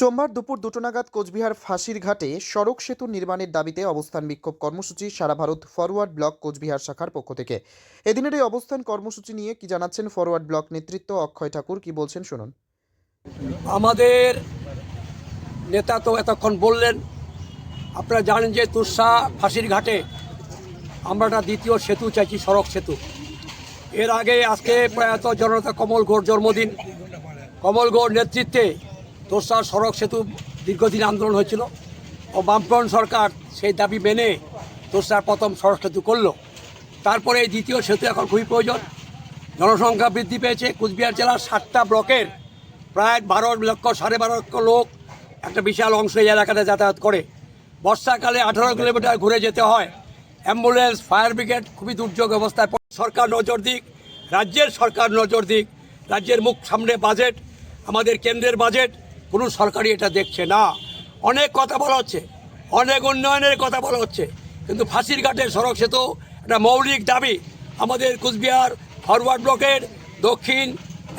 সোমবার দুপুর দুটো নাগাদ কোচবিহার ফাঁসির ঘাটে সড়ক সেতু নির্মাণের দাবিতে অবস্থান বিক্ষোভ কর্মসূচি সারা ভারত ফরওয়ার্ড ব্লক কোচবিহার শাখার পক্ষ থেকে। এদিনের এই অবস্থান কর্মসূচি নিয়ে কি জানাচ্ছেন ফরওয়ার্ড ব্লক নেতৃত্ব অক্ষয় ঠাকুর, কি বলছেন শুনুন। আমাদের নেতা তো এতক্ষণ বললেন, আপনারা জানেন যে তুরসা ফাঁসির ঘাটে আমরা একটা দ্বিতীয় সেতু চাইছি, সড়ক সেতু। এর আগে আজকে প্রয়াত জনতা কমল ঘোর জন্মদিন। কমল ঘোর নেতৃত্বে তোরসা সড়ক সেতু দীর্ঘদিন আন্দোলন হয়েছিল ও বামফ্রন্ট সরকার সেই দাবি মেনে তোরসার প্রথম সড়ক সেতু করল। তারপরে এই দ্বিতীয় সেতু এখন খুবই প্রয়োজন। জনসংখ্যা বৃদ্ধি পেয়েছে। কুচবিহার জেলার সাতটা ব্লকের প্রায় বারো লক্ষ, সাড়ে বারো লক্ষ লোক একটা বিশাল অংশ এই এলাকাতে যাতায়াত করে। বর্ষাকালে আঠারো কিলোমিটার ঘুরে যেতে হয়। অ্যাম্বুলেন্স, ফায়ার ব্রিগেড খুবই দুর্যোগ অবস্থায়। সরকার নজর দিক, রাজ্যের সরকার নজর দিক। রাজ্যের মুখ সামনে বাজেট, আমাদের কেন্দ্রের বাজেট কোনো সরকারই এটা দেখছে না। অনেক কথা বলা হচ্ছে, অনেক উন্নয়নের কথা বলা হচ্ছে, কিন্তু ফাঁসির ঘাটের সড়ক সেতু একটা মৌলিক দাবি। আমাদের কুচবিহার ফরওয়ার্ড ব্লকের দক্ষিণ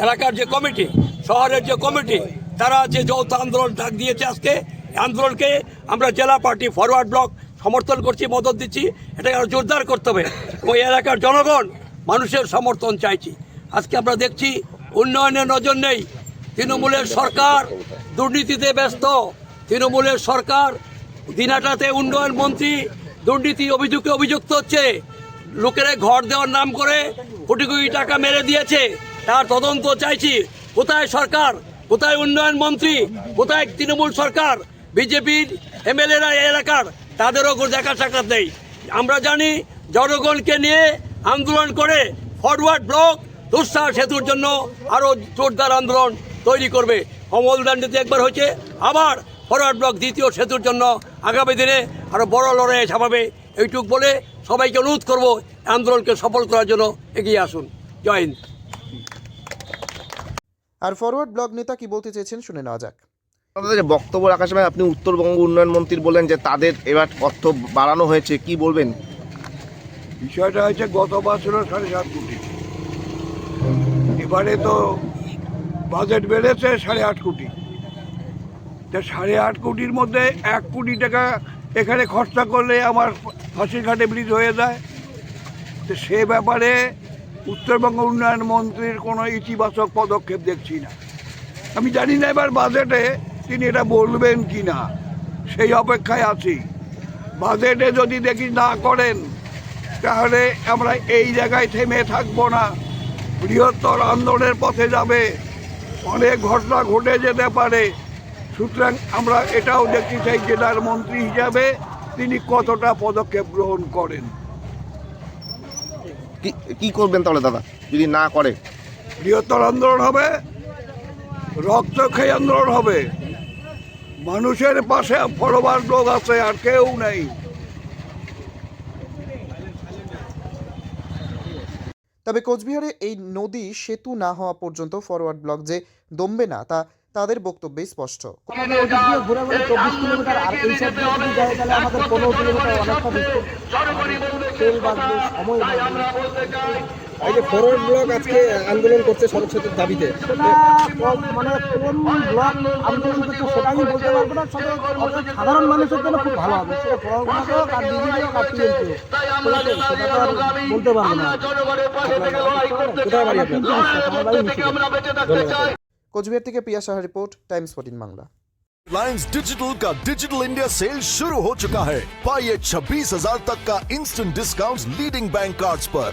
এলাকার যে কমিটি, শহরের যে কমিটি, তারা যে যৌথ আন্দোলন ডাক দিয়েছে আজকে আন্দোলনকে আমরা জেলা পার্টি ফরওয়ার্ড ব্লক সমর্থন করছি, মদত দিচ্ছি, এটাকে আরও জোরদার করতে হবে। এবং এলাকার জনগণ মানুষের সমর্থন চাইছি। আজকে আমরা দেখছি উন্নয়নের নজর নেই। তৃণমূলের সরকার দুর্নীতিতে ব্যস্ত। তৃণমূলের সরকার, দিনাটাতে উন্নয়ন মন্ত্রী দুর্নীতি অভিযোগে অভিযুক্ত হচ্ছে। লোকেরা ঘর দেওয়ার নাম করে কোটি কোটি টাকা মেরে দিয়েছে। তার তদন্ত চাইছি। কোথায় সরকার? কোথায় উন্নয়ন মন্ত্রী? কোথায় তৃণমূল সরকার? বিজেপির এমএলএরা এলাকার, তাদেরও দেখা সাক্ষাৎ নেই। আমরা জানি জনগণকে নিয়ে আন্দোলন করে ফরওয়ার্ড ব্লক দুঃসাহ সেতুর জন্য আরও জোরদার আন্দোলন তৈরি করবে। অমলদান্ডিতে একবার হয়েছে আবার ফরওয়ার্ড ব্লক দ্বিতীয় সেতুর জন্য আগামী দিনে আরও বড় লড়াই ছাপাবে। এইটুক বলে সবাইকে অনুরোধ করব আন্দোলনকে সফল করার জন্য এগিয়ে আসুন। জয় হিন্দ। আর ফরওয়ার্ড ব্লক নেতা কি বলতে চেয়েছেন শুনে নেওয়া যাক। আপনাদের যে বক্তব্য রাখার সময় আপনি উত্তরবঙ্গ উন্নয়ন মন্ত্রী বলেন যে তাদের এবার অর্থ বাড়ানো হয়েছে কি বলবেন? বিষয়টা হয়েছে গত বছর সাড়ে সাত কোটি। এবারে তো বাজেট বেড়েছে সাড়ে আট কোটি। তা সাড়ে আট কোটির মধ্যে এক কোটি টাকা এখানে খরচা করলে আমার ফাঁসির ঘাটে ব্রিজ হয়ে যায়। তো সে ব্যাপারে উত্তরবঙ্গ উন্নয়ন মন্ত্রীর কোনো ইতিবাচক পদক্ষেপ দেখছি না। আমি জানি না এবার বাজেটে তিনি এটা বলবেন কি না সেই অপেক্ষায় আছি। বাজেটে যদি দেখি না করেন, তাহলে আমরা এই জায়গায় থেমে থাকব না। বৃহত্তর আন্দোলনের পথে যাবে। অনেক ঘটনা ঘটে যেতে পারে। সুতরাং আমরা এটাও দেখতে চাই জেলার মন্ত্রী হিসাবে তিনি কতটা পদক্ষেপ গ্রহণ করেন। কি করবেন তাহলে দাদা? যদি না করে? বৃহত্তর আন্দোলন হবে রক্তক্ষয়ী আন্দোলন হবে। মানুষের পাশে ফরবার লোক আছে আর কেউ নেই। তবে কোচবিহারে এই নদী সেতু না হওয়া পর্যন্ত ফরওয়ার্ড ব্লক যে দমবে না তা তাদের বক্তব্যে স্পষ্ট। সময় এই যে ফরওয়ার্ড ব্লক আজকে আন্দোলন করছে সড়ক সেতুর দাবিতে সেটা কম- মানে কোন ব্লক আন্দোলন করছে সেটা আমি বলতে পারবো না তবে অর্থাৎ সাধারণ মানুষের জন্য খুব ভালো হবে সেটা পড়াশোনা হোক আর বিজেপি হোক আর টিএমপি হোক ঠিক আছে সেটা তো আর বলতে পারবো না কোথায় বাড়ি আপনার? কিন্তু আমার বাড়ি মিশিগান। কোচবিহার থেকে Piya Saha report Times fourteen Bangla Reliance digital का डिजिटल इंडिया सेल शुरू हो चुका है पाइए छब्बीस हजार तक का instant discount leading bank cards पर